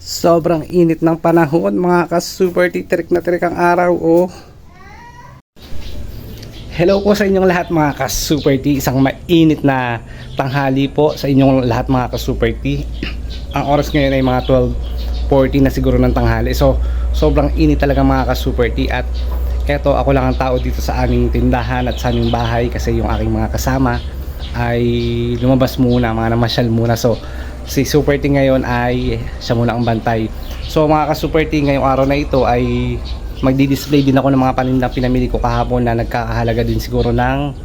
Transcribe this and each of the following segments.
Sobrang init ng panahon mga ka-super titrik na trik ang araw oh. Hello po sa inyong lahat mga ka-super T. Isang mainit na tanghali po sa inyong lahat mga ka-super T. Ang oras ngayon ay mga 12.40 na siguro ng tanghali. So, sobrang init talaga mga ka-super T. At eto, ako lang ang tao dito sa aming tindahan at sa aming bahay kasi yung aking mga kasama ay lumabas muna, mga namasyal muna. So, si Super T ngayon ay siya muna ang bantay. So, mga ka-super T, ngayong araw na ito ay magdi-display din ako ng mga panindang pinamili ko kahapon na nagkakahalaga din siguro ng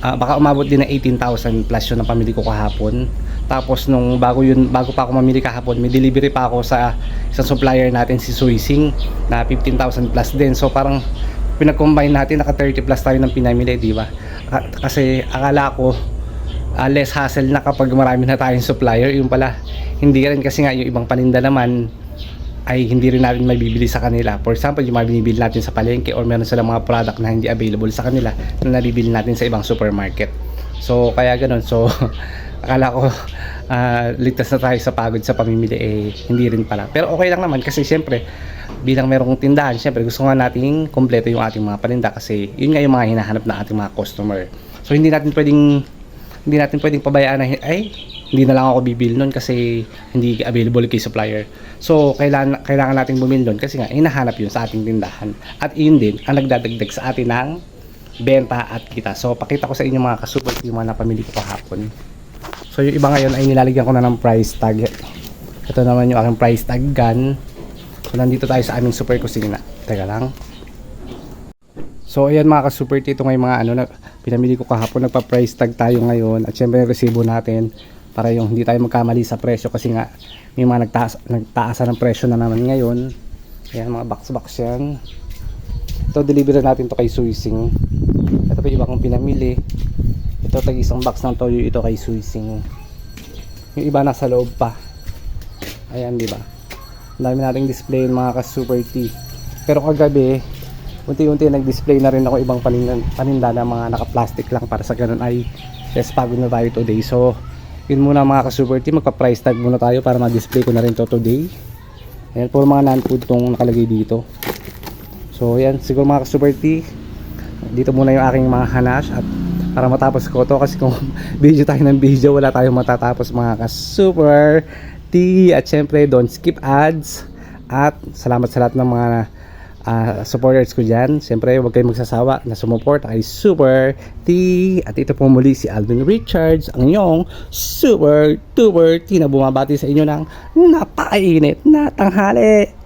ah, baka umabot din ng 18,000 plus yun ang pamili ko kahapon. Tapos nung bago yun bago pa ako mamili kahapon may delivery pa ako sa isang supplier natin si Suising na 15,000 plus din. So parang pinag-combine natin naka 30 plus tayo ng pinamili di ba? Ka- kasi akala ko ah, less hassle na kapag marami na tayong supplier yung pala hindi rin kasi nga yung ibang paninda naman ay hindi rin natin may bibili sa kanila. For example, yung mga binibili natin sa palengke or meron silang mga product na hindi available sa kanila na nabibili natin sa ibang supermarket. So, kaya ganun. So, akala ko ah, ligtas na tayo sa pagod sa pamimili eh hindi rin pala. Pero okay lang naman kasi syempre bilang merong tindahan, syempre gusto nga nating kompleto yung ating mga paninda kasi yun nga yung mga hinahanap na ating mga customer. So, hindi natin pwedeng hindi natin pwedeng pabayaan na ay hindi na lang ako bibili nun kasi hindi available kay supplier. So, kailangan, kailangan nating bumili nun kasi nga, hinahanap yun sa ating tindahan. At yun din, ang nagdadagdag sa atin ng benta at kita. So, pakita ko sa inyo mga kasubot yung mga napamili ko kahapon. So, yung iba ngayon ay nilalagyan ko na ng price tag. Ito naman yung aking price tag gun. So, nandito tayo sa aming super kusina. Teka lang. So ayan mga ka-super T, ito ngayon mga ano na pinamili ko kahapon nagpa-price tag tayo ngayon at syempre yung resibo natin para yung hindi tayo magkamali sa presyo kasi nga may mga nagtaas, nagtaasan ng presyo na naman ngayon. Ayan mga box box yan. Ito deliver natin to kay Suising. Ito pa yung iba kong pinamili. Ito tag isang box ng toyo ito kay Suising. Yung iba nasa loob pa. Ayan di ba? Dami nating display mga ka-super T. Pero kagabi, unti-unti nag-display na rin ako ibang paninda, paninda na mga naka-plastic lang para sa ganun ay yes, pagod na tayo today. So, yun muna mga ka-super team, magpa-price tag muna tayo para ma-display ko na rin to today. Ayan, puro mga non-food tong nakalagay dito. So, yan, siguro mga ka-super team, dito muna yung aking mga hanash at para matapos ko to kasi kung video tayo ng video wala tayong matatapos mga ka-super T at syempre don't skip ads at salamat sa lahat ng mga ah, supporters ko dyan. Siyempre, huwag kayong magsasawa na sumuport kay Super T. At ito po muli si Alvin Richards, ang inyong Super Duper T na bumabati sa inyo ng napakainit na tanghali.